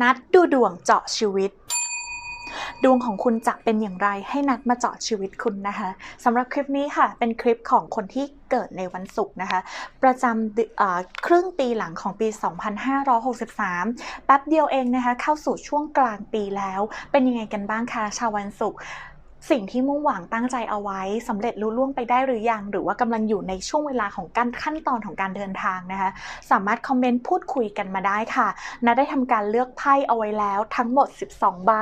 นัดดูดวงเจาะชีวิต ดวงของคุณจะเป็นอย่างไรให้นัดมาเจาะชีวิตคุณนะคะสำหรับคลิปนี้ค่ะ เป็นคลิปของคนที่เกิดในวันศุกร์นะคะ ประจำครึ่งปีหลังของปี 2563 แป๊บเดียวเองนะคะ เข้าสู่ช่วงกลางปีแล้ว เป็นยังไงกันบ้างคะชาววันศุกร์ สิ่งที่มุ่งหวังตั้งใจเอาไว้สำเร็จลุล่วงไปได้หรือยัง หรือว่ากำลังอยู่ในช่วงเวลาของการขั้นตอนของการเดินทางนะคะ สามารถคอมเมนต์พูดคุยกันมาได้ค่ะนาได้ทำการเลือกไพ่เอาไว้แล้วทั้งหมด 12 ใบ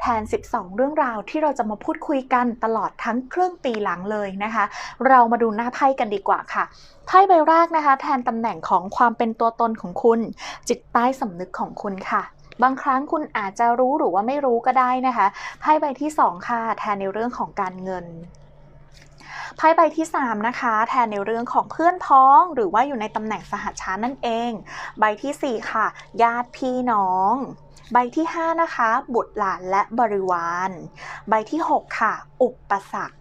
แทน 12 เรื่องราวที่เราจะมาพูดคุยกันตลอดทั้งครึ่งปีหลังเลยนะคะ เรามาดูหน้าไพ่กันดีกว่าค่ะไพ่ใบแรกนะคะ แทนตำแหน่งของความเป็นตัวตนของคุณ จิตใต้สำนึกของคุณค่ะ บางครั้งคุณอาจจะรู้หรือว่าไม่รู้ก็ได้นะคะไพ่ใบที่สองค่ะแทนในเรื่องของการเงินไพ่ใบที่ 3 นะคะ แทนในเรื่องของเพื่อนพ้อง หรือว่าอยู่ในตำแหน่งสหชานั่นเอง ใบทีสี่4 ค่ะ ญาติพี่น้อง ใบที่ 5 นะคะ บุตรหลานและบริวาร ใบที่ 6 ค่ะ อุปสรรค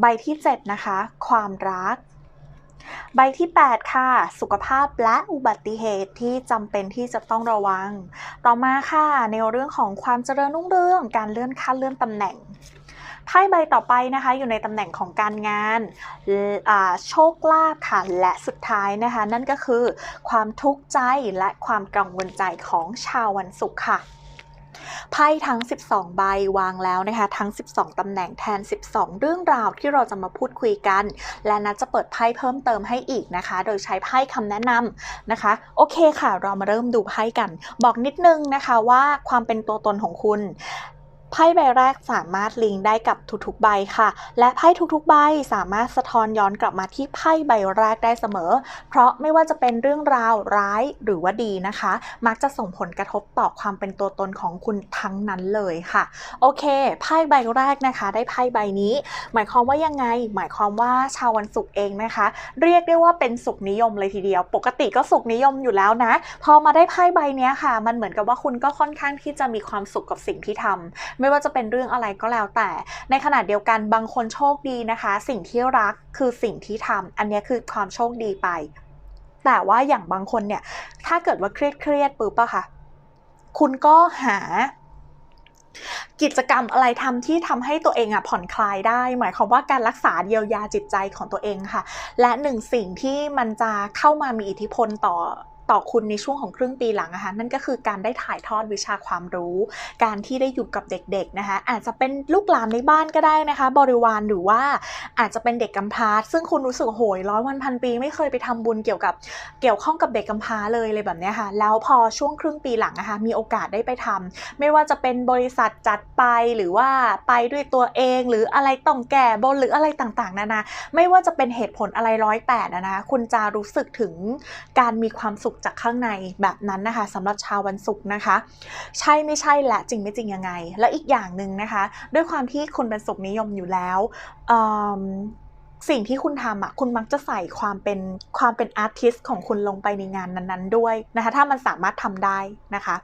ใบที่ 7 นะคะ ความรัก ใบที่ 8 ค่ะ สุขภาพและอุบัติเหตุที่จำเป็นที่จะต้องระวัง ต่อมาค่ะ ในเรื่องของความเจริญรุ่งเรือง การเลื่อนขั้นเลื่อนตำแหน่งไพ่ใบต่อไปนะคะอยู่ในตำแหน่งของการงานโชคลาภค่ะและสุดท้ายนะคะ นั่นก็คือความทุกข์ใจและความกังวลใจของชาววันศุกร์ค่ะ ไพ่ทั้ง 12 ใบวางแล้วนะคะ ทั้ง 12 ตำแหน่งแทน 12 เรื่องราวที่เราจะมาพูดคุยกัน และนัดจะเปิดไพ่เพิ่มเติมให้อีกนะคะ โดยใช้ไพ่คำแนะนำนะคะ โอเคค่ะ เรามาเริ่มดูไพ่กัน บอกนิดนึงนะคะว่าความเป็นตัวตนของคุณ ไพ่ใบแรกสามารถลิงก์ได้กับทุกๆใบค่ะ และไพ่ทุกๆใบสามารถสะท้อนย้อนกลับมาที่ไพ่ใบแรกได้เสมอ เพราะไม่ว่าจะเป็นเรื่องราวร้ายหรือว่าดีนะคะ มักจะส่งผลกระทบต่อความเป็นตัวตนของคุณทั้งนั้นเลยค่ะ โอเค ไพ่ใบแรกนะคะ ได้ไพ่ใบนี้ หมายความว่ายังไง หมายความว่าชาววันศุกร์เองนะคะ เรียกได้ว่าเป็นสุขนิยมเลยทีเดียว ปกติก็สุขนิยมอยู่แล้วนะ พอมาได้ไพ่ใบนี้ค่ะ มันเหมือนกับว่าคุณก็ค่อนข้างที่จะมีความสุขกับสิ่งที่ทำไม่ว่าจะเป็นเรื่องอะไรก็แล้วแต่ ในขณะเดียวกันบางคนโชคดีนะคะ สิ่งที่รักคือสิ่งที่ทำอันนี้คือความโชคดีไป แต่ว่าอย่างบางคนเนี่ย ถ้าเกิดว่าเครียดเครียดปุ๊บอะค่ะ คุณก็หากิจกรรมอะไรทำที่ทำให้ตัวเองอะผ่อนคลายได้ หมายความว่าการรักษาเยียวยาจิตใจของตัวเองค่ะ และหนึ่งสิ่งที่มันจะเข้ามามีอิทธิพลต่อ ต่อคุณในช่วงของครึ่งปีหลังนะคะนั่นก็คือการได้ถ่ายทอดวิชาความรู้ การที่ได้อยู่กับเด็กๆนะคะอาจจะเป็นลูกหลานในบ้านก็ได้นะคะ บริวารหรือว่าอาจจะเป็นเด็กกำพร้าซึ่งคุณรู้สึกโหยร้อยวันพันปีไม่เคยไปทำบุญเกี่ยวกับเกี่ยวข้องกับเด็กกำพร้าเลยเลยแบบนี้ค่ะ แล้วพอช่วงครึ่งปีหลังนะคะมีโอกาสได้ไปทำไม่ว่าจะเป็นบริษัทจัดไปหรือว่าไปด้วยตัวเอง หรืออะไรต้องแก่บนหรืออะไรต่างๆนานาไม่ว่าจะเป็นเหตุผลอะไรร้อยแปดนะคะคุณจะรู้สึกถึงการมีความสุขจากข้างในแบบนั้นนะคะสำหรับชาววันศุกร์นะคะ ใช่ไม่ใช่และจริงไม่จริงยังไง และอีกอย่างหนึ่งนะคะ ด้วยความที่คุณเป็นศุกร์นิยมอยู่แล้วสิ่งที่คุณทำอะคุณมักจะใส่ความเป็นความเป็นอาร์ติสของคุณลงไปในงานนั้นๆด้วยนะคะ ถ้ามันสามารถทำได้นะคะ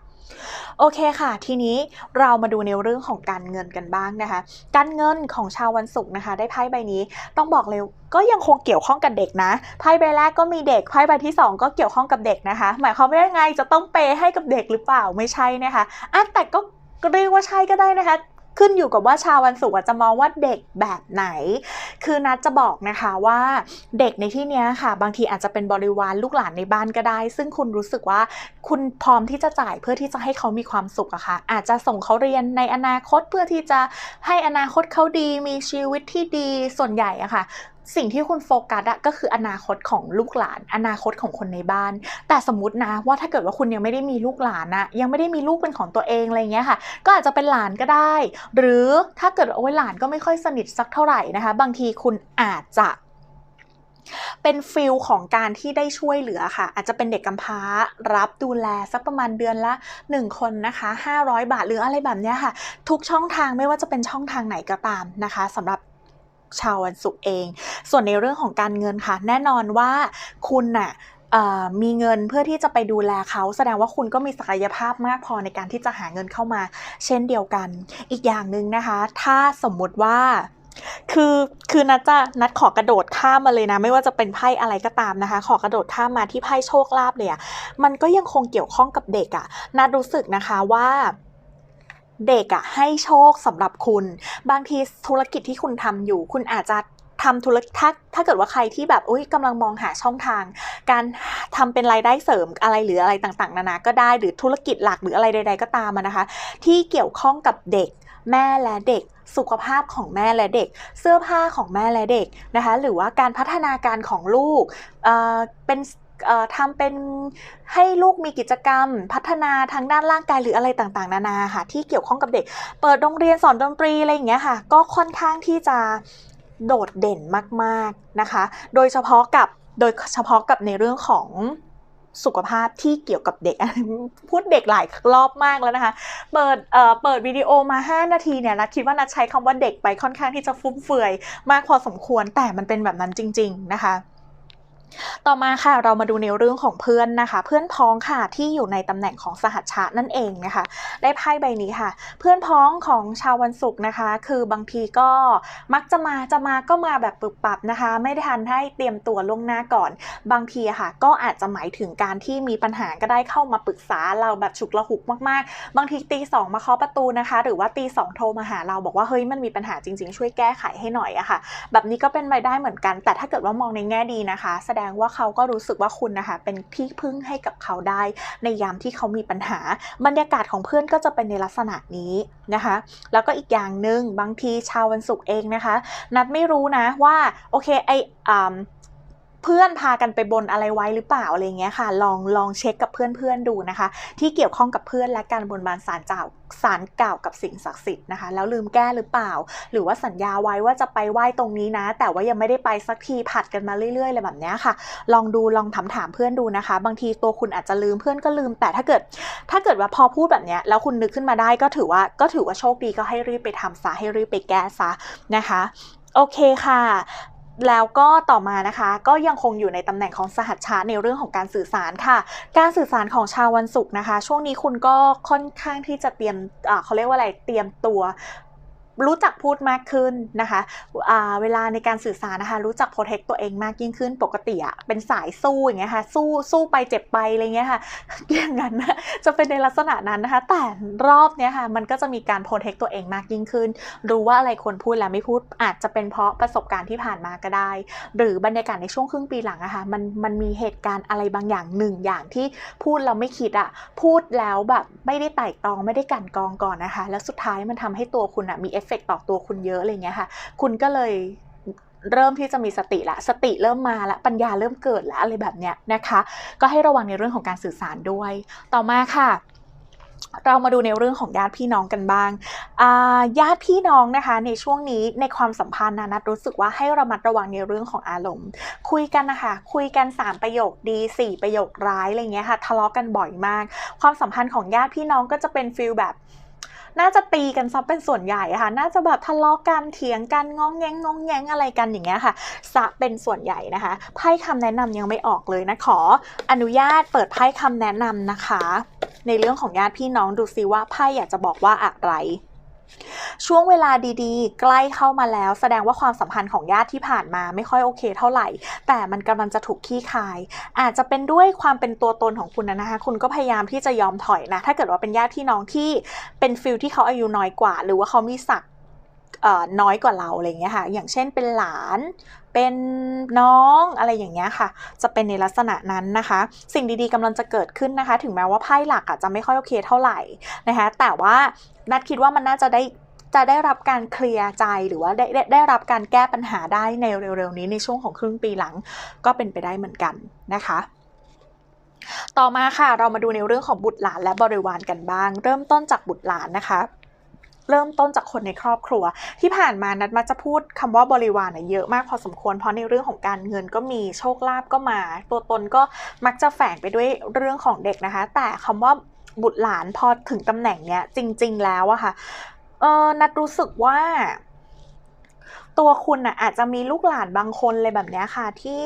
โอเคค่ะ ทีนี้เรามาดูในเรื่องของการเงินกันบ้างนะคะ การเงินของชาววันศุกร์นะคะ ได้ไพ่ใบนี้ต้องบอกเลยก็ยังคงเกี่ยวข้องกับเด็กนะไพ่ใบแรกก็มีเด็กไพ่ใบที่สองก็เกี่ยวข้องกับเด็กนะคะ หมายความว่ายังไงจะต้องเปย์ให้กับเด็กหรือเปล่าไม่ใช่นะคะอะแต่ก็เรียกว่าใช่ก็ได้นะคะ ขึ้นอยู่กับว่าชาววันศุกร์จะมองว่าเด็กแบบไหน คือนัดจะบอกนะคะว่าเด็กในที่นี้ค่ะ บางทีอาจจะเป็นบริวารลูกหลานในบ้านก็ได้ ซึ่งคุณรู้สึกว่าคุณพร้อมที่จะจ่ายเพื่อที่จะให้เขามีความสุขอะค่ะ อาจจะส่งเขาเรียนในอนาคตเพื่อที่จะให้อนาคตเขาดีมีชีวิตที่ดีส่วนใหญ่อะค่ะ สิ่งที่คุณโฟกัสอะก็คืออนาคตของลูกหลาน อนาคตของคนในบ้าน แต่สมมตินะว่าถ้าเกิดว่าคุณยังไม่ได้มีลูกหลานอะยังไม่ได้มีลูกเป็นของตัวเองอะไรเงี้ยค่ะ ก็อาจจะเป็นหลานก็ได้ หรือถ้าเกิดโอ้ยหลานก็ไม่ค่อยสนิทสักเท่าไหร่นะคะ บางทีคุณอาจจะเป็นฟิลของการที่ได้ช่วยเหลือค่ะ อาจจะเป็นเด็กกำพร้ารับดูแลสักประมาณเดือนละ 1 คนนะคะ 500 บาทหรืออะไรแบบเนี้ยค่ะ ทุกช่องทางไม่ว่าจะเป็นช่องทางไหนก็ตามนะคะสำหรับ ชาววันศุกร์เอง ส่วนในเรื่องของการเงินค่ะ แน่นอนว่าคุณน่ะเอ่อมีเงินเพื่อที่จะไปดูแลเขาแสดงว่าคุณก็มีศักยภาพมากพอในการที่จะหาเงินเข้ามา เช่นเดียวกัน อีกอย่างหนึ่งนะคะ ถ้าสมมุติว่าคือคือนัดจะนัดขอกระโดดข้ามมาเลยนะ ไม่ว่าจะเป็นไพ่อะไรก็ตามนะคะ ขอกระโดดข้ามมาที่ไพ่โชคลาภเลยอะมันก็ยังคงเกี่ยวข้องกับเด็กอะนัดรู้สึกนะคะว่า เด็กอะให้โชคสำหรับคุณ บางทีธุรกิจที่คุณทำอยู่ คุณอาจจะทำธุรกิจถ้าถ้าเกิดว่าใครที่แบบอุ้ยกำลังมองหาช่องทาง การทำเป็นรายได้เสริมอะไรหรืออะไรต่างๆ นานาก็ได้หรือธุรกิจหลักหรืออะไรใด ๆ ก็ตามนะคะ ที่เกี่ยวข้องกับเด็กแม่และเด็กสุขภาพของแม่และเด็ก เสื้อผ้าของแม่และเด็กนะคะ หรือว่าการพัฒนาการของลูกเเป็น ทำเป็นให้ลูกมีกิจกรรม พัฒนาทางด้านร่างกายหรืออะไรต่างๆ นานาค่ะ ที่เกี่ยวข้องกับเด็ก เปิดโรงเรียนสอนดนตรีอะไรอย่างเงี้ยค่ะ ก็ค่อนข้างที่จะโดดเด่นมากๆนะคะ โดยเฉพาะกับโดยเฉพาะกับในเรื่องของสุขภาพที่เกี่ยวกับเด็ก พูดเด็กหลายรอบมากแล้วนะคะ เปิดเอ่อเปิดวิดีโอมา 5 นาทีเนี่ยนัดคิดว่านัดใช้คำว่าเด็กไปค่อนข้างที่จะฟุ่มเฟือยมากพอสมควรแต่มันเป็นแบบนั้นจริง ๆ นะคะ ต่อมาค่ะเรามาดูในเรื่องของเพื่อนนะคะ เพื่อนพ้องค่ะที่อยู่ในตำแหน่งของสหัชชะนั่นเองนะคะ ได้ไพ่ใบนี้ค่ะ เพื่อนพ้องของชาววันศุกร์นะคะ คือบางทีก็มักจะมาจะมาก็มาแบบปรับปรับนะคะ ไม่ได้ทันให้เตรียมตัวล่วงหน้าก่อน บางทีค่ะ ก็อาจจะหมายถึงการที่มีปัญหาก็ได้เข้ามาปรึกษาเราแบบฉุกละหุกมากๆ บางทีตีสองมาเคาะประตูนะคะ หรือว่าตีสองโทรมาหาเราบอกว่าเฮ้ยมันมีปัญหาจริง ๆ ช่วยแก้ไขให้หน่อยอะค่ะ แบบนี้ก็เป็นไปได้เหมือนกัน แต่ถ้าเกิดว่ามองในแง่ดีนะคะ แสดงว่าเขาก็รู้สึกว่าคุณนะคะเป็นที่พึ่งให้กับเขาได้ในยามที่เขามีปัญหา บรรยากาศของเพื่อนก็จะเป็นในลักษณะนี้นะคะ แล้วก็อีกอย่างหนึ่งบางทีชาววันศุกร์เองนะคะ นัดไม่รู้นะว่าโอเคไออ่ เพื่อนพากันไปบนอะไรไว้หรือเปล่าอะไรเงี้ยค่ะ ลองลองเช็คกับเพื่อนๆดูนะคะ ที่เกี่ยวข้องกับเพื่อนและการบนบานสารเจ้าสารเก่ากับสิ่งศักดิ์สิทธิ์นะคะ แล้วลืมแก้หรือเปล่า หรือว่าสัญญาไว้ว่าจะไปไหว้ตรงนี้นะ แต่ว่ายังไม่ได้ไปสักทีผัดกันมาเรื่อยๆเลยแบบเนี้ยค่ะ ลองดูลองถามถามเพื่อนดูนะคะ บางทีตัวคุณอาจจะลืมเพื่อนก็ลืม แต่ถ้าเกิด ถ้าเกิดว่าพอพูดแบบเนี้ยแล้วคุณนึกขึ้นมาได้ก็ถือว่าก็ถือว่าโชคดีก็ให้รีบไปทำซะให้รีบไปแก้ซะนะคะโอเคค่ะ แล้วก็ต่อมานะคะ ก็ยังคงอยู่ในตำแหน่งของสหัสชาในเรื่องของการสื่อสารค่ะ การสื่อสารของชาววันศุกร์นะคะ ช่วงนี้คุณก็ค่อนข้างที่จะเตรียมเขาเรียกว่าอะไรเตรียมตัว รู้จักพูดมากขึ้นนะคะอ่าเวลาในการสื่อสารนะคะ รู้จักโปรเทคตัวเองมากยิ่งขึ้นปกติอะเป็นสายสู้อย่างเงี้ยค่ะ สู้สู้ไปเจ็บไปอะไรเงี้ยค่ะอย่างนั้นนะจะเป็นในลักษณะนั้นนะคะ แต่รอบเนี้ยค่ะ มันก็จะมีการโปรเทคตัวเองมากยิ่งขึ้น รู้ว่าอะไรควรพูดและไม่พูดอาจจะเป็นเพราะประสบการณ์ที่ผ่านมาก็ได้ หรือบรรยากาศในช่วงครึ่งปีหลังอะค่ะมันมันมีเหตุการณ์อะไรบางอย่างหนึ่งอย่างที่พูดเราไม่คิดอะพูดแล้วแบบไม่ได้ไต่ตองไม่ได้กันกองก่อนนะคะ แล้วสุดท้ายมันทำให้ตัวคุณอะมีเอฟเฟกต่อตัวคุณเยอะอะไรเงี้ยค่ะ คุณก็เลยเริ่มที่จะมีสติละ สติเริ่มมาละ ปัญญาเริ่มเกิดละอะไรแบบเนี้ยนะคะ ก็ให้ระวังในเรื่องของการสื่อสารด้วย ต่อมาค่ะ เรามาดูในเรื่องของญาติพี่น้องกันบ้างาญาติพี่น้องนะคะ ในช่วงนี้ในความสัมพันธ์นะนัดรู้สึกว่าให้ระมัดระวังในเรื่องของอารมณ์ คุยกันนะคะคุยกัน 3 ประโยคดี 4 ประโยคร้ายอะไรเงี้ยค่ะ ทะเลาะกันบ่อยมาก ความสัมพันธ์ของญาติพี่น้องก็จะเป็นฟิลแบบ น่าจะตีกันซะเป็นส่วนใหญ่ค่ะ น่าจะแบบทะเลาะกันเถียงกันงองแงงงองแงงอะไรกันอย่างเงี้ยค่ะซะเป็นส่วนใหญ่นะคะไพ่คำแนะนำยังไม่ออกเลยนะขออนุญาตเปิดไพ่คำแนะนำนะคะ ในเรื่องของญาติพี่น้องดูซิว่าไพ่อยากจะบอกว่าอะไร ช่วงเวลาดีๆ ใกล้เข้ามาแล้ว แสดงว่าความสัมพันธ์ของญาติที่ผ่านมาไม่ค่อยโอเคเท่าไหร่ แต่มันกำลังจะถูกขี้คาย อาจจะเป็นด้วยความเป็นตัวตนของคุณนะคะ คุณก็พยายามที่จะยอมถอยนะ ถ้าเกิดว่าเป็นญาติพี่น้องที่เป็นฟิลที่เขาอายุน้อยกว่า หรือว่าเขามีศักดิ น้อยกว่าเราอะไรเงี้ยค่ะ อย่างเช่นเป็นหลาน เป็นน้องอะไรอย่างเงี้ยค่ะ จะเป็นในลักษณะนั้นนะคะ สิ่งดีๆกำลังจะเกิดขึ้นนะคะ ถึงแม้ว่าไพ่หลักอาจจะไม่ค่อยโอเคเท่าไหร่นะคะ แต่ว่านัดคิดว่ามันน่าจะได้จะได้รับการเคลียร์ใจหรือว่าได้ได้ได้รับการแก้ปัญหาได้ในเร็วๆนี้ในช่วงของครึ่งปีหลังก็เป็นไปได้เหมือนกันนะคะต่อมาค่ะเรามาดูในเรื่องของบุตรหลานและบริวารกันบ้าง เริ่มต้นจากบุตรหลานนะคะ เริ่มต้นจากคนในครอบครัว ที่ผ่านมานัดมาจะพูดคำว่าบริวารน่ะเยอะมากพอสมควร เพราะในเรื่องของการเงินก็มีโชคลาภก็มา ตัวตนก็มักจะแฝงไปด้วยเรื่องของเด็กนะคะ แต่คำว่าบุตรหลานพอถึงตำแหน่งเนี้ยจริง ๆ แล้วอะค่ะเออนัดรู้สึกว่าตัวคุณนะอาจจะมีลูกหลานบางคนเลยแบบเนี้ยค่ะที่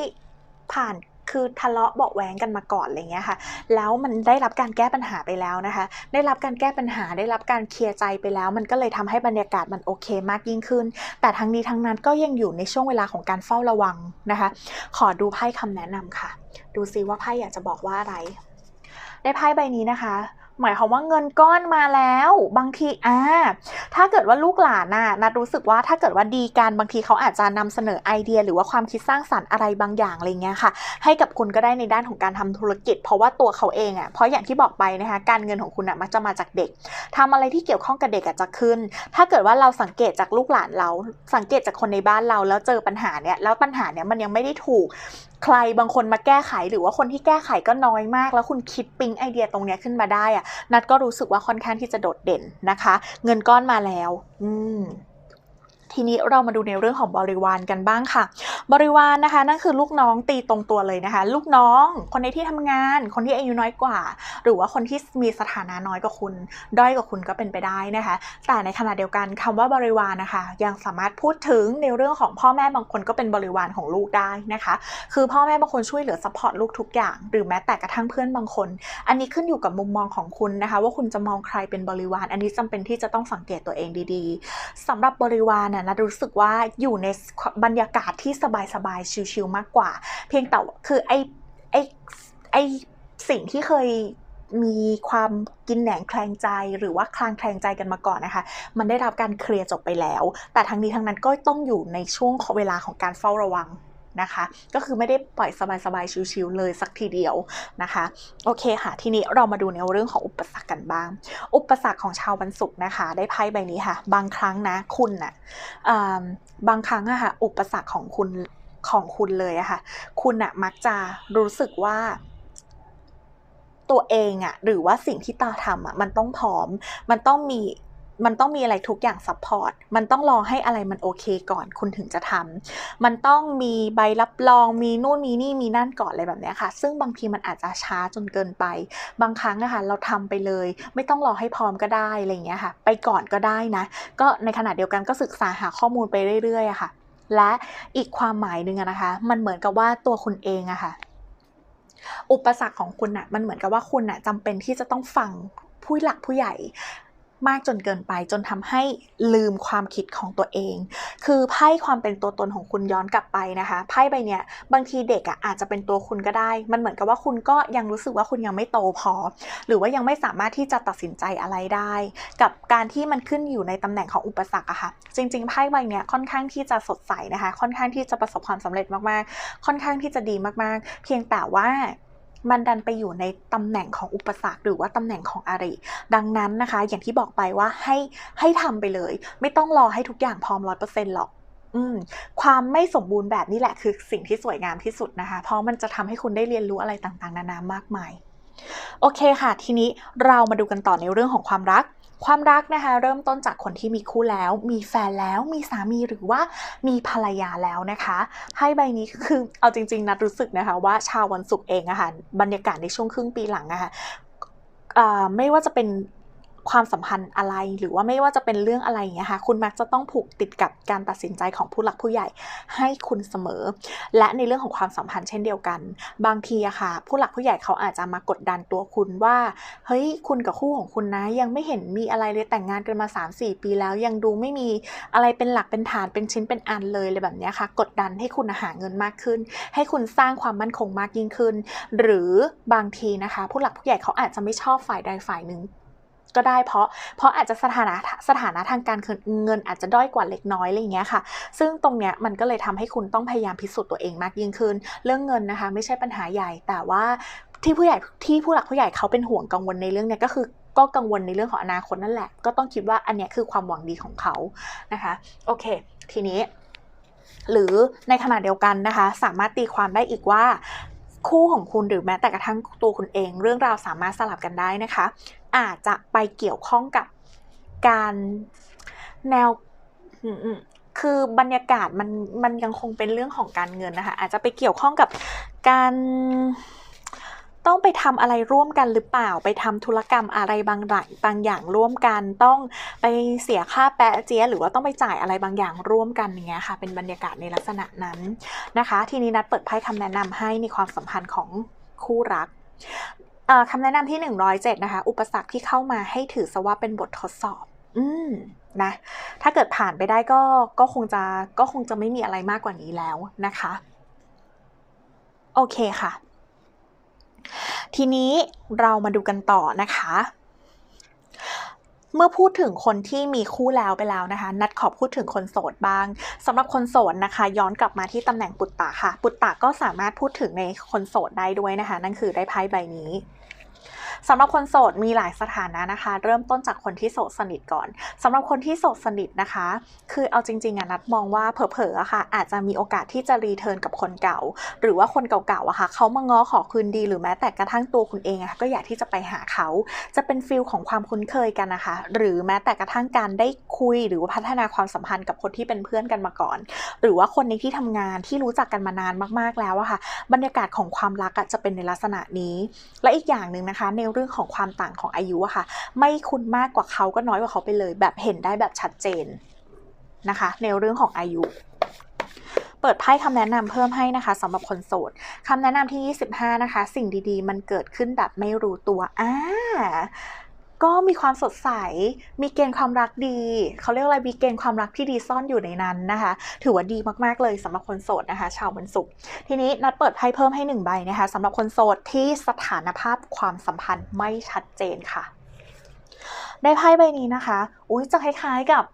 ผ่าน คือทะเลาะเบาะแว้งกันมาก่อนอะไรเงี้ยค่ะ แล้วมันได้รับการแก้ปัญหาไปแล้วนะคะ ได้รับการแก้ปัญหาได้รับการเคลียร์ใจไปแล้ว มันก็เลยทำให้บรรยากาศมันโอเคมากยิ่งขึ้น แต่ทั้งนี้ทั้งนั้นก็ยังอยู่ในช่วงเวลาของการเฝ้าระวังนะคะ ขอดูไพ่คำแนะนำค่ะ ดูซิว่าไพ่อยากจะบอกว่าอะไร ได้ไพ่ใบนี้นะคะ หมายความว่าเงินก้อนมาแล้ว บางทีอ่าถ้าเกิดว่าลูกหลานน่ะนัดรู้สึกว่าถ้าเกิดว่าดีกันบางทีเขาอาจจะนำเสนอไอเดีย หรือว่าความคิดสร้างสรรค์อะไรบางอย่างอะไรเงี้ยค่ะ ให้กับคุณก็ได้ในด้านของการทำธุรกิจ เพราะว่าตัวเขาเองอะเพราะอย่างที่บอกไปนะคะการเงินของคุณอะมักจะมาจากเด็กทำอะไรที่เกี่ยวข้องกับเด็กอะจะขึ้น ถ้าเกิดว่าเราสังเกตจากลูกหลานเรา สังเกตจากคนในบ้านเราแล้วเจอปัญหาเนี้ยแล้วปัญหาเนี้ยมันยังไม่ได้ถูก ใครบางคนมาแก้ไขหรือว่าคนที่แก้ไขก็น้อยมาก แล้วคุณคิดปิ๊งไอเดียตรงนี้ขึ้นมาได้อะนัดก็รู้สึกว่าค่อนข้างที่จะโดดเด่นนะคะ เงินก้อนมาแล้ว อืม ทีนี้เรามาดูในเรื่องของบริวารกันบ้างค่ะ บริวารนะคะนั่นคือลูกน้องตีตรงตัวเลยนะคะ ลูกน้องคนในที่ทำงาน คนที่อายุน้อยกว่า หรือว่าคนที่มีสถานะน้อยกว่าคุณ ด้อยกว่าคุณก็เป็นไปได้นะคะ แต่ในขณะเดียวกันคำว่าบริวารนะคะ ยังสามารถพูดถึงในเรื่องของพ่อแม่บางคนก็เป็นบริวารของลูกได้นะคะ คือพ่อแม่บางคนช่วยเหลือซัพพอร์ตลูกทุกอย่าง หรือแม้แต่กระทั่งเพื่อนบางคน อันนี้ขึ้นอยู่กับมุมมองของคุณนะคะ ว่าคุณจะมองใครเป็นบริวาร อันนี้จำเป็นที่จะต้องสังเกตตัวเองดีๆสำหรับบริวารน่ะนะรู้สึกว่าอยู่ในบรรยากาศที่สบายๆชิลๆมากกว่า เพียงแต่คือไอไอไอสิ่งที่เคยมีความกินแหนงแคลงใจหรือว่าคลางแคลงใจกันมาก่อนนะคะ มันได้รับการเคลียร์จบไปแล้ว แต่ทั้งนี้ทั้งนั้นก็ต้องอยู่ในช่วงของเวลาของการเฝ้าระวัง นะคะ ก็คือไม่ได้ปล่อยสบายๆชิวๆเลยสักทีเดียวนะคะ โอเคค่ะ ทีนี้เรามาดูในเรื่องของอุปสรรคกันบ้าง อุปสรรคของชาววันศุกร์นะคะ ได้ไพ่ใบนี้ค่ะ บางครั้งนะคุณน่ะอ่าบางครั้งอะค่ะ อุปสรรคของคุณของคุณเลยอะค่ะ คุณน่ะมักจะรู้สึกว่าตัวเองอะหรือว่าสิ่งที่ตาทำอะมันต้องพร้อม มันต้องมี มันต้องมีอะไรทุกอย่างซัพพอร์ต มันต้องรอให้อะไรมันโอเคก่อนคุณถึงจะทำมันต้องมีใบรับรอง มีนู่นมีนี่มีนั่นก่อนอะไรแบบนี้ค่ะ ซึ่งบางทีมันอาจจะช้าจนเกินไป บางครั้งนะคะเราทำไปเลย ไม่ต้องรอให้พร้อมก็ได้อะไรอย่างเงี้ยค่ะ ไปก่อนก็ได้นะ ก็ในขณะเดียวกันก็ศึกษาหาข้อมูลไปเรื่อยๆค่ะ และอีกความหมายหนึ่งนะคะ มันเหมือนกับว่าตัวคุณเองอะค่ะ อุปสรรคของคุณอะมันเหมือนกับว่าคุณอะจำเป็นที่จะต้องฟังผู้หลักผู้ใหญ่ มากจนเกินไป จนทำให้ลืมความคิดของตัวเอง คือไพ่ความเป็นตัวตนของคุณย้อนกลับไปนะคะไพ่ใบเนี้ยบางทีเด็กอะอาจจะเป็นตัวคุณก็ได้ มันเหมือนกับว่าคุณก็ยังรู้สึกว่าคุณยังไม่โตพอ หรือว่ายังไม่สามารถที่จะตัดสินใจอะไรได้ กับการที่มันขึ้นอยู่ในตำแหน่งของอุปสรรคอะค่ะ จริง ๆไพ่ใบเนี้ยค่อนข้างที่จะสดใสนะคะ ค่อนข้างที่จะประสบความสำเร็จมากๆ ค่อนข้างที่จะดีมากๆ เพียงแต่ว่า มันดันไปอยู่ในตำแหน่งของอุปสรรคหรือว่าตำแหน่งของอาริ ดังนั้นนะคะ อย่างที่บอกไปว่าให้ให้ทำไปเลย ไม่ต้องรอให้ทุกอย่างพร้อมร้อยเปอร์เซ็นต์หรอกอืมความไม่สมบูรณ์แบบนี้แหละคือสิ่งที่สวยงามที่สุดนะคะ เพราะมันจะทำให้คุณได้เรียนรู้อะไรต่างๆ นานามากมาย โอเคค่ะ ทีนี้เรามาดูกันต่อในเรื่องของความรัก ความรักนะคะเริ่มต้นจากคนที่มีคู่แล้ว มีแฟนแล้วมีสามีหรือว่ามีภรรยาแล้วนะคะไพ่ใบนี้คือเอาจริง ๆ นัดรู้สึกนะคะว่าชาววันศุกร์เองอะค่ะบรรยากาศในช่วงครึ่งปีหลังอะค่ะอ่าไม่ว่าจะเป็น ความสัมพันธ์อะไร หรือว่าไม่ว่าจะเป็นเรื่องอะไรอย่างเงี้ยค่ะคุณมักจะต้องผูกติดกับการตัดสินใจของผู้หลักผู้ใหญ่ให้คุณเสมอ และในเรื่องของความสัมพันธ์เช่นเดียวกัน บางทีอะค่ะ ผู้หลักผู้ใหญ่เขาอาจจะมากดดันตัวคุณว่าเฮ้ยคุณกับคู่ของคุณนะยังไม่เห็นมีอะไรเลยแต่งงานกันมา 3-4 ปีแล้ว ยังดูไม่มีอะไรเป็นหลักเป็นฐานเป็นชิ้นเป็นอันเลยเลยแบบเนี้ยค่ะ กดดันให้คุณหาเงินมากขึ้น ให้คุณสร้างความมั่นคงมากยิ่งขึ้น หรือบางทีนะคะ ผู้หลักผู้ใหญ่เขาอาจจะไม่ชอบฝ่ายใดฝ่ายหนึ่ง ก็ได้เพราะเพราะอาจจะสถานะสถานะทางการเงินอาจจะด้อยกว่าเล็กน้อยอะไรอย่างเงี้ยค่ะ ซึ่งตรงเนี้ยมันก็เลยทำให้คุณต้องพยายามพิสูจน์ตัวเองมากยิ่งขึ้น เรื่องเงินนะคะ ไม่ใช่ปัญหาใหญ่แต่ว่าที่ผู้ใหญ่ที่ผู้หลักผู้ใหญ่เขาเป็นห่วงกังวลในเรื่องเนี้ยก็คือก็กังวลในเรื่องของอนาคตนั่นแหละ ก็ต้องคิดว่าอันเนี้ยคือความหวังดีของเขานะคะโอเค ทีนี้หรือในขณะเดียวกันนะคะ สามารถตีความได้อีกว่า คู่ของคุณหรือแม้แต่กระทั่งตัวคุณเอง เรื่องราวสามารถสลับกันได้นะคะ อาจจะไปเกี่ยวข้องกับการแนวคือบรรยากาศมันมันยังคงเป็นเรื่องของการเงินนะคะ อาจจะไปเกี่ยวข้องกับการ ต้องไปทำอะไรร่วมกันหรือเปล่า ไปทำธุรกรรมอะไรบางอย่างบางอย่างร่วมกัน ต้องไปเสียค่าแปะเจียหรือว่าต้องไปจ่ายอะไรบางอย่างร่วมกันอย่างเงี้ยค่ะ เป็นบรรยากาศในลักษณะนั้นนะคะ ทีนี้นัดเปิดไพ่คำแนะนำให้ในความสัมพันธ์ของคู่รักคำแนะนำที่ 107 นะคะ อุปสรรคที่เข้ามาให้ถือซะว่าเป็นบททดสอบ อืมนะ ถ้าเกิดผ่านไปได้ก็ก็คงจะก็คงจะไม่มีอะไรมากกว่านี้แล้วนะคะ โอเคค่ะ ทีนี้เรามาดูกันต่อนะคะ เมื่อพูดถึงคนที่มีคู่แล้วไปแล้วนะคะ นัดขอพูดถึงคนโสดบ้างสำหรับคนโสดนะคะ ย้อนกลับมาที่ตำแหน่งปุตตะค่ะ ปุตตะก็สามารถพูดถึงในคนโสดได้ด้วยนะคะ นั่นคือได้ไพ่ใบนี้ สำหรับคนโสดมีหลายสถานะนะคะ เริ่มต้นจากคนที่โสดสนิทก่อนสำหรับคนที่โสดสนิทนะคะ คือเอาจริงๆอะนัดมองว่าเผลอๆอะค่ะ อาจจะมีโอกาสที่จะรีเทิร์นกับคนเก่า หรือว่าคนเก่าๆอะค่ะเขามาง้อขอคืนดีหรือแม้แต่กระทั่งตัวคุณเองอะก็อยากที่จะไปหาเขา จะเป็นฟิลของความคุ้นเคยกันนะคะ หรือแม้แต่กระทั่งการได้คุย หรือว่าพัฒนาความสัมพันธ์กับคนที่เป็นเพื่อนกันมาก่อน หรือว่าคนในที่ทำงานที่รู้จักกันมานานมากๆแล้วอะค่ะ บรรยากาศของความรักอะจะเป็นในลักษณะนี้ และอีกอย่างหนึ่งนะคะในเรื่องของความต่างของอายุอะค่ะ ไม่คุณมากกว่าเขาก็น้อยกว่าเขาไปเลย แบบเห็นได้แบบชัดเจนนะคะ ในเรื่องของอายุเปิดไพ่คำแนะนำเพิ่มให้นะคะสำหรับคนโสดคำแนะนำที่ 25 นะคะ สิ่งดีๆ มันเกิดขึ้นแบบไม่รู้ตัวอ่า ก็มีความสดใส มีเกณฑ์ความรักดี เขาเรียกอะไร มีเกณฑ์ความรักที่ดีซ่อนอยู่ในนั้นนะคะ ถือว่าดีมากๆเลยสำหรับคนโสดนะคะ ชาววันศุกร์ทีนี้นัดเปิดไพ่เพิ่มให้หนึ่งใบนะคะสำหรับคนโสดที่สถานภาพความสัมพันธ์ไม่ชัดเจนค่ะได้ไพ่ใบนี้นะคะ อุ้ยจะคล้ายๆกับ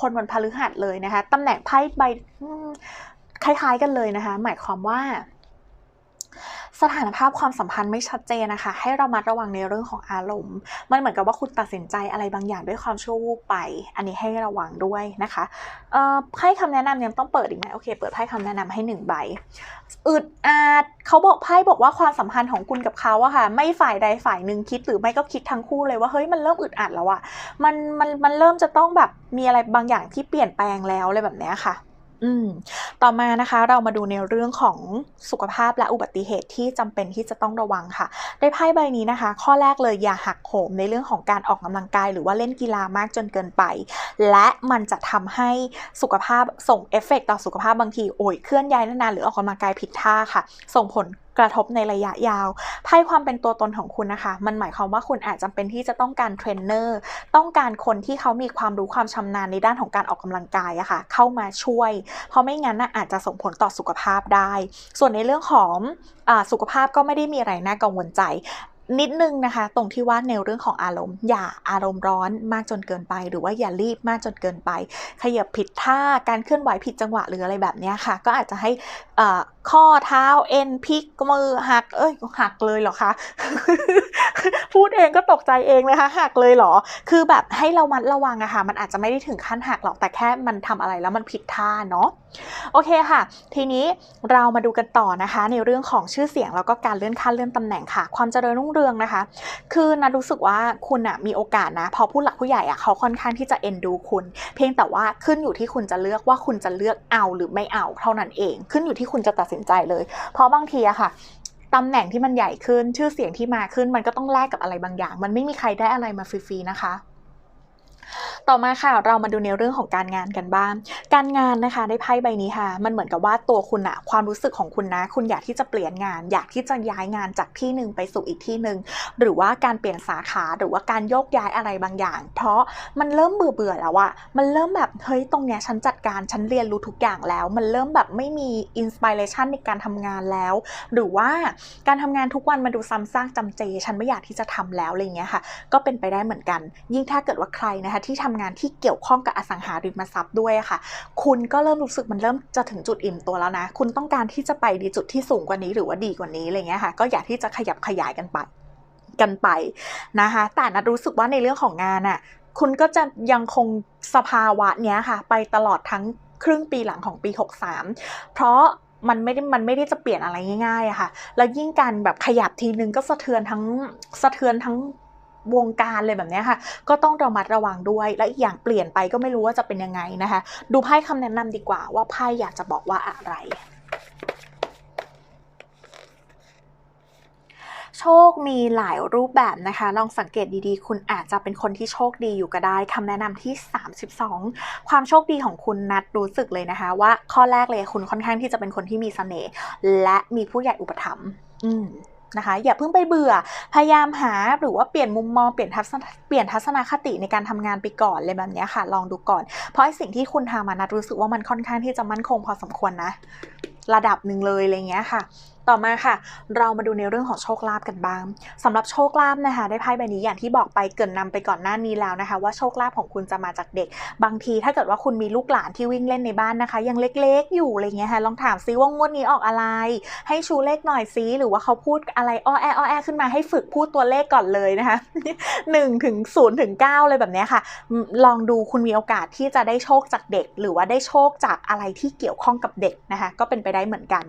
คนวันพฤหัสเลยนะคะตำแหน่งไพ่ใบคล้ายๆกันเลยนะคะ หมายความว่า สถานภาพความสัมพันธ์ไม่ชัดเจนนะคะ ให้เรามัดระวังในเรื่องของอารมณ์ มันเหมือนกับว่าคุณตัดสินใจอะไรบางอย่างด้วยความชั่ววูบไป อันนี้ให้ระวังด้วยนะคะไพ่คำแนะนำยังต้องเปิดอีกไหมโอเค เปิดไพ่คำแนะนำให้หนึ่งใบอึดอัดเขาบอกไพ่บอกว่าความสัมพันธ์ของคุณกับเขาอะค่ะ ไม่ฝ่ายใดฝ่ายหนึ่งคิดหรือไม่ก็คิดทั้งคู่เลยว่าเฮ้ยมันเริ่มอึดอัดแล้วอะมันมันมันเริ่มจะต้องแบบมีอะไรบางอย่างที่เปลี่ยนแปลงแล้วอะไรแบบนี้ค่ะ อืมต่อมานะคะเรามาดูในเรื่องของสุขภาพและอุบัติเหตุที่จำเป็นที่จะต้องระวังค่ะ ได้ไพ่ใบนี้นะคะ ข้อแรกเลยอย่าหักโหมในเรื่องของการออกกำลังกาย หรือว่าเล่นกีฬามากจนเกินไป และมันจะทำให้สุขภาพส่งเอฟเฟกต่อสุขภาพบางทีโอยเคลื่อนย้ายนานๆหรือออกกำลังกายผิดท่าค่ะ ส่งผล กระทบในระยะยาวไพ่ความเป็นตัวตนของคุณนะคะ มันหมายความว่าคุณอาจจำเป็นที่จะต้องการเทรนเนอร์ต้องการคนที่เขามีความรู้ความชำนาญในด้านของการออกกำลังกายอะคะ่ะ เข้ามาช่วย เพราะไม่งั้นน่ะอาจจะส่งผลต่อสุขภาพได้ ส่วนในเรื่องของอสุขภาพก็ไม่ได้มีอะไรน่ากังวลใจ นิดนึงนะคะ ตรงที่ว่าในเรื่องของอารมณ์ อย่าอารมณ์ร้อนมากจนเกินไป หรือว่าอย่ารีบมากจนเกินไป ขยับผิดท่าการเคลื่อนไหวผิดจังหวะหรืออะไรแบบนี้ค่ะ ก็อาจจะให้ข้อเท้าเอ็นพลิกมือหักเอ้ยหักเลยเหรอคะ พูดเองก็ตกใจเองนะคะหักเลยเหรอ คือแบบให้เรามัดระวังอะค่ะ มันอาจจะไม่ได้ถึงขั้นหักหรอกแต่แค่มันทำอะไรแล้วมันผิดท่าเนาะโอเคค่ะ ทีนี้เรามาดูกันต่อนะคะ ในเรื่องของชื่อเสียงแล้วก็การเลื่อนขั้นเลื่อนตำแหน่งค่ะ ความเจริญรุ่งเรืองนะคะ คือนัดรู้สึกว่าคุณอะมีโอกาสนะ พอผู้หลักผู้ใหญ่อะเขาค่อนข้างที่จะเอ็นดูคุณ เพียงแต่ว่าขึ้นอยู่ที่คุณจะเลือกว่าคุณจะเลือกเอาหรือไม่เอาเท่านั้นเอง ขึ้นอยู่ที่คุณจะตัดสินใจเลย เพราะบางทีอะค่ะ ตำแหน่งที่มันใหญ่ขึ้นชื่อเสียงที่มาขึ้นมันก็ต้องแลกกับอะไรบางอย่าง มันไม่มีใครได้อะไรมาฟรีๆนะคะ ต่อมาค่ะเรามาดูในเรื่องของการงานกันบ้าง การงานนะคะได้ไพ่ใบนี้ค่ะ มันเหมือนกับว่าตัวคุณอะความรู้สึกของคุณนะ คุณอยากที่จะเปลี่ยนงาน อยากที่จะย้ายงานจากที่หนึ่งไปสู่อีกที่หนึ่งหรือว่าการเปลี่ยนสาขาหรือว่าการโยกย้ายอะไรบางอย่าง เพราะมันเริ่มเบื่อเบื่อแล้วอะมันเริ่มแบบเฮ้ยตรงเนี้ยฉันจัดการฉันเรียนรู้ทุกอย่างแล้ว มันเริ่มแบบไม่มีอินสปิเรชันในการทำงานแล้ว หรือว่าการทำงานทุกวันมาดูซ้ำซากจำเจ ฉันไม่อยากที่จะทำแล้วอะไรเงี้ยค่ะ ก็เป็นไปได้เหมือนกัน ยิ่งถ้าเกิดว่าใครนะคะที่ทำงานที่เกี่ยวข้องกับอสังหาริมทรัพย์ด้วยค่ะ คุณก็เริ่มรู้สึกมันเริ่มจะถึงจุดอิ่มตัวแล้วนะ คุณต้องการที่จะไปดีจุดที่สูงกว่านี้หรือว่าดีกว่านี้อะไรเงี้ยค่ะ ก็อยากที่จะขยับขยายกันไปกันไปนะคะ แต่นัดรู้สึกว่าในเรื่องของงานอะ คุณก็จะยังคงสภาวะเนี้ยค่ะ ไปตลอดทั้งครึ่งปีหลังของปี 63 เพราะมันไม่ได้มันไม่ได้จะเปลี่ยนอะไรง่ายๆอะค่ะ แล้วยิ่งการแบบขยับทีนึงก็สะเทือนทั้งสะเทือนทั้ง วงการเลยแบบนี้ค่ะ ก็ต้องระมัดระวังด้วย และอีกอย่างเปลี่ยนไปก็ไม่รู้ว่าจะเป็นยังไงนะคะ ดูไพ่คำแนะนำดีกว่าว่าไพ่อยากจะบอกว่าอะไรโชคมีหลายรูปแบบนะคะ ลองสังเกตดีๆ คุณอาจจะเป็นคนที่โชคดีอยู่ก็ได้คำแนะนำที่ 32 ความโชคดีของคุณนัดรู้สึกเลยนะคะ ว่าข้อแรกเลยคุณค่อนข้างที่จะเป็นคนที่มีเสน่ห์และมีผู้ใหญ่อุปถัมภ์อืม นะคะ อย่าเพิ่งไปเบื่อ พยายามหาหรือว่าเปลี่ยนมุมมองเปลี่ยนทัศนเปลี่ยนทัศนคติในการทำงานไปก่อนเลยแบบนี้ค่ะ ลองดูก่อน เพราะไอสิ่งที่คุณทำมานัดรู้สึกว่ามันค่อนข้างที่จะมั่นคงพอสมควรนะ ระดับหนึ่งเลยอะไรเงี้ยค่ะ ต่อมาค่ะ เรามาดูในเรื่องของโชคลาภกันบ้างสำหรับโชคลาภนะคะ ได้ไพ่ใบนี้อย่างที่บอกไปเกินนำไปก่อนหน้านี้แล้วนะคะ ว่าโชคลาภของคุณจะมาจากเด็ก บางทีถ้าเกิดว่าคุณมีลูกหลานที่วิ่งเล่นในบ้านนะคะ ยังเล็กๆ อยู่อะไรเงี้ยค่ะลองถามซิว่างวดนี้ออกอะไร ให้ชูเลขหน่อยซิหรือว่าเขาพูดอะไรอ้อแออ้อแอขึ้นมาให้ฝึกพูดตัวเลขก่อนเลยนะคะ1ถึง0ถึง9เลยแบบเนี้ยค่ะ ลองดูคุณมีโอกาสที่จะได้โชคจากเด็ก หรือว่าได้โชคจากอะไรที่เกี่ยวข้องกับเด็กนะคะ ก็เป็นไปได้เหมือนกัน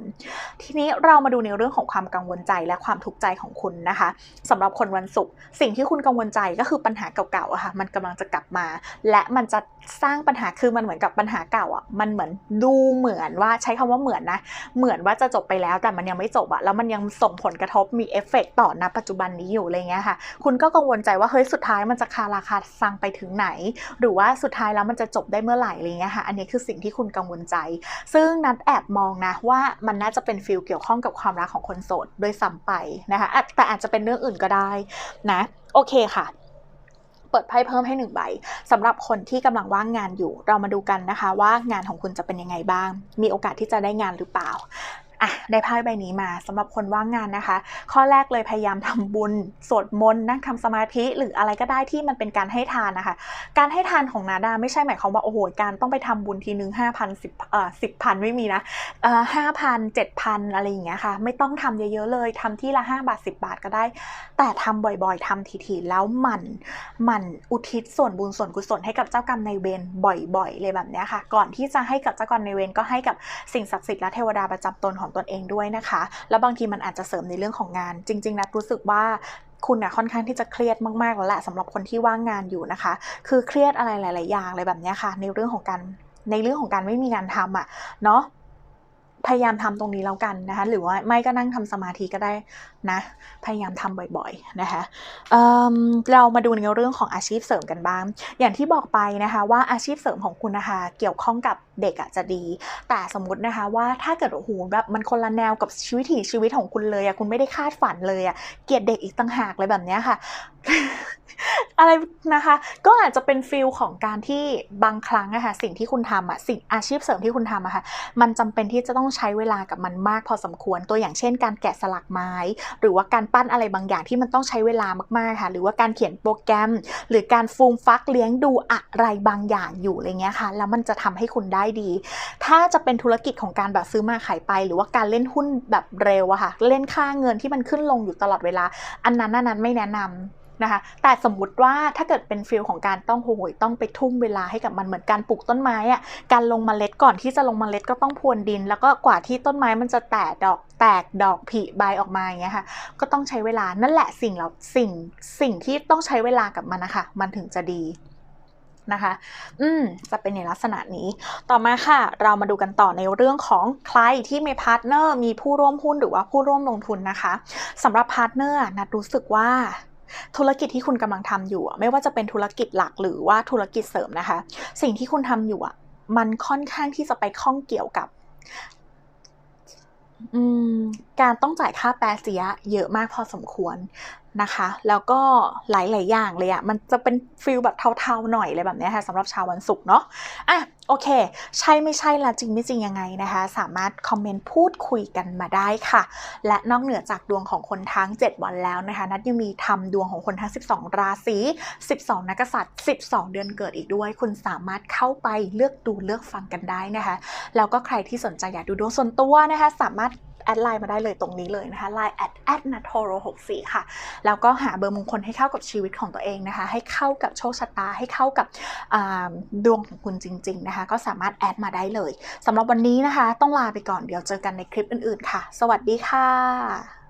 ทีนี้เรามาดูในเรื่องของความกังวลใจและความทุกข์ใจของคุณนะคะสำหรับคนวันศุกร์สิ่งที่คุณกังวลใจก็คือปัญหาเก่าๆอะค่ะมันกำลังจะกลับมา และมันจะสร้างปัญหาคือมันเหมือนกับปัญหาเก่าอะมันเหมือนดูเหมือนว่าใช้คำว่าเหมือนนะเหมือนว่าจะจบไปแล้วแต่มันยังไม่จบอะแล้วมันยังส่งผลกระทบมีเอฟเฟกต่อณปัจจุบันนี้อยู่อะไรเงี้ยค่ะ คุณก็กังวลใจว่าเฮ้ยสุดท้ายมันจะคาราคาซังไปถึงไหน หรือว่าสุดท้ายแล้วมันจะจบได้เมื่อไหร่อะไรเงี้ยค่ะ อันนี้คือสิ่งที่คุณกังวลใจ ซึ่งนัดแอบมองนะว่ามันน่าจะเป็นฟิลเกี่ยวข้องกับความรักของคนโสดโดยซ้ำไปนะคะอะแต่อาจจะเป็นเรื่องอื่นก็ได้นะ โอเคค่ะเปิดไพ่เพิ่มให้หนึ่งใบสำหรับคนที่กำลังว่างงานอยู่ เรามาดูกันนะคะว่างานของคุณจะเป็นยังไงบ้าง มีโอกาสที่จะได้งานหรือเปล่า อะได้ไพ่ใบนี้มาสำหรับคนว่างงานนะคะ ข้อแรกเลยพยายามทำบุญสวดมนต์นั่งทำสมาธิหรืออะไรก็ได้ที่มันเป็นการให้ทานนะคะ การให้ทานของนาดาไม่ใช่หมายความว่าโอ้โหการต้องไปทำบุญทีนึงห้าพันสิบเอ่อสิบพันไม่มีนะเอ่อห้าพันเจ็ดพันอะไรอย่างเงี้ยค่ะ ไม่ต้องทำเยอะๆเลยทำที่ละห้าบาทสิบบาทก็ได้ แต่ทำบ่อยๆทำทีๆแล้วหมั่นหมั่นอุทิศส่วนบุญส่วนกุศลให้กับเจ้ากรรมนายเวรบ่อยๆเลยแบบเนี้ยค่ะ ก่อนที่จะให้กับเจ้ากรรมนายเวรก็ให้กับสิ่งศักดิ์สิทธิ์และเทวดาประจำตนของตนเองด้วยนะคะ แล้วบางทีมันอาจจะเสริมในเรื่องของงาน จริง ๆนะรู้สึกว่าคุณนะค่อนข้างที่จะเครียดมากๆแล้วแหละสำหรับคนที่ว่างงานอยู่นะคะ คือเครียดอะไรหลาย ๆ อย่างอะไรแบบนี้ค่ะ ในเรื่องของการในเรื่องของการไม่มีงานทำอะเนาะ พยายามทำตรงนี้แล้วกันนะคะ หรือว่าไม่ก็นั่งทำสมาธิก็ได้นะ พยายามทำบ่อยๆนะคะเเรามาดูในเรื่องของอาชีพเสริมกันบ้าง อย่างที่บอกไปนะคะว่าอาชีพเสริมของคุณนะคะเกี่ยวข้องกับเด็กอะจะดี แต่สมมตินะคะว่าถ้าเกิดโอ้โหแบบมันคนละแนวกับชีวิตถีชีวิตของคุณเลยอะคุณไม่ได้คาดฝันเลยอะเกลียดเด็กอีกต่างหากเลยแบบเนี้ยค่ะ อะไรนะคะ ก็อาจจะเป็นฟิลของการที่บางครั้งอะค่ะสิ่งที่คุณทำอะสิ่งอาชีพเสริมที่คุณทำอะค่ะมันจำเป็นที่จะต้องใช้เวลากับมันมากพอสมควรตัวอย่างเช่น การแกะสลักไม้ หรือว่าการปั้นอะไรบางอย่างที่มันต้องใช้เวลามากๆค่ะ หรือว่าการเขียนโปรแกรม หรือการฟูมฟักเลี้ยงดูอะไรบางอย่างอยู่อะไรเงี้ยค่ะ แล้วมันจะทำให้คุณได้ดี ถ้าจะเป็นธุรกิจของการแบบซื้อมาขายไป หรือว่าการเล่นหุ้นแบบเร็วอะค่ะ เล่นค่าเงินที่มันขึ้นลงอยู่ตลอดเวลา อันนั้นอันนั้นไม่แนะนำ นะคะ แต่สมมุติว่าถ้าเกิดเป็นฟิลของการต้องโหยต้องไปทุ่มเวลาให้กับมันเหมือนการปลูกต้นไม้อะการลงมเมล็ดก่อนที่จะลงมเมล็ดก็ต้องพรวนดิน แล้วก็กว่าที่ต้นไม้มันจะแตกดอกแตกดอกผลิใบออกมาอย่างเงี้ยค่ะ ก็ต้องใช้เวลานั่นแหละสิ่งเราสิ่งสิ่งที่ต้องใช้เวลากับมันนะคะ มันถึงจะดีนะคะ อืม จะเป็นในลักษณะนี้ ต่อมาค่ะ เรามาดูกันต่อในเรื่องของใครที่มีพาร์ทเนอร์ มีผู้ร่วมหุ้นหรือว่าผู้ร่วมลงทุนนะคะสำหรับพาร์ทเนอร์นัดรู้สึกว่า ธุรกิจที่คุณกำลังทำอยู่ ไม่ว่าจะเป็นธุรกิจหลักหรือว่าธุรกิจเสริมนะคะ สิ่งที่คุณทำอยู่อะมันค่อนข้างที่จะไปข้องเกี่ยวกับการต้องจ่ายค่าแปรเสียเยอะมากพอสมควร นะคะ แล้วก็หลาย ๆ อย่างเลยอะ่ะมันจะเป็นฟิลแบบเทา ๆ หน่อยเลยแบบนี้ค่ะสำหรับชาววันศุกร์เนาะอะโอเค ใช่ไม่ใช่ละจริงไม่จริงยังไงนะคะ สามารถคอมเมนต์พูดคุยกันมาได้ค่ะ และนอกเหนือจากดวงของคนทั้ง 7 วันแล้วนะคะ นัดยังมีทำดวงของคนทั้ง 12 ราศี 12 นักษัตริย์ 12 เดือนเกิดอีกด้วย คุณสามารถเข้าไปเลือกดูเลือกฟังกันได้นะคะ แล้วก็ใครที่สนใจอยากดูดวงส่วนตัวนะคะ สามารถ แอดไลน์มาได้เลยตรงนี้เลยนะคะไลน์แอดแอดนัทโทโร64 ค่ะ แล้วก็หาเบอร์มงคลให้เข้ากับชีวิตของตัวเองนะคะ ให้เข้ากับโชคชะตา ให้เข้ากับดวงของคุณจริง ๆนะคะ ก็สามารถแอดมาได้เลยสำหรับวันนี้นะคะ ต้องลาไปก่อนเดี๋ยวเจอกันในคลิปอื่นๆค่ะ สวัสดีค่ะ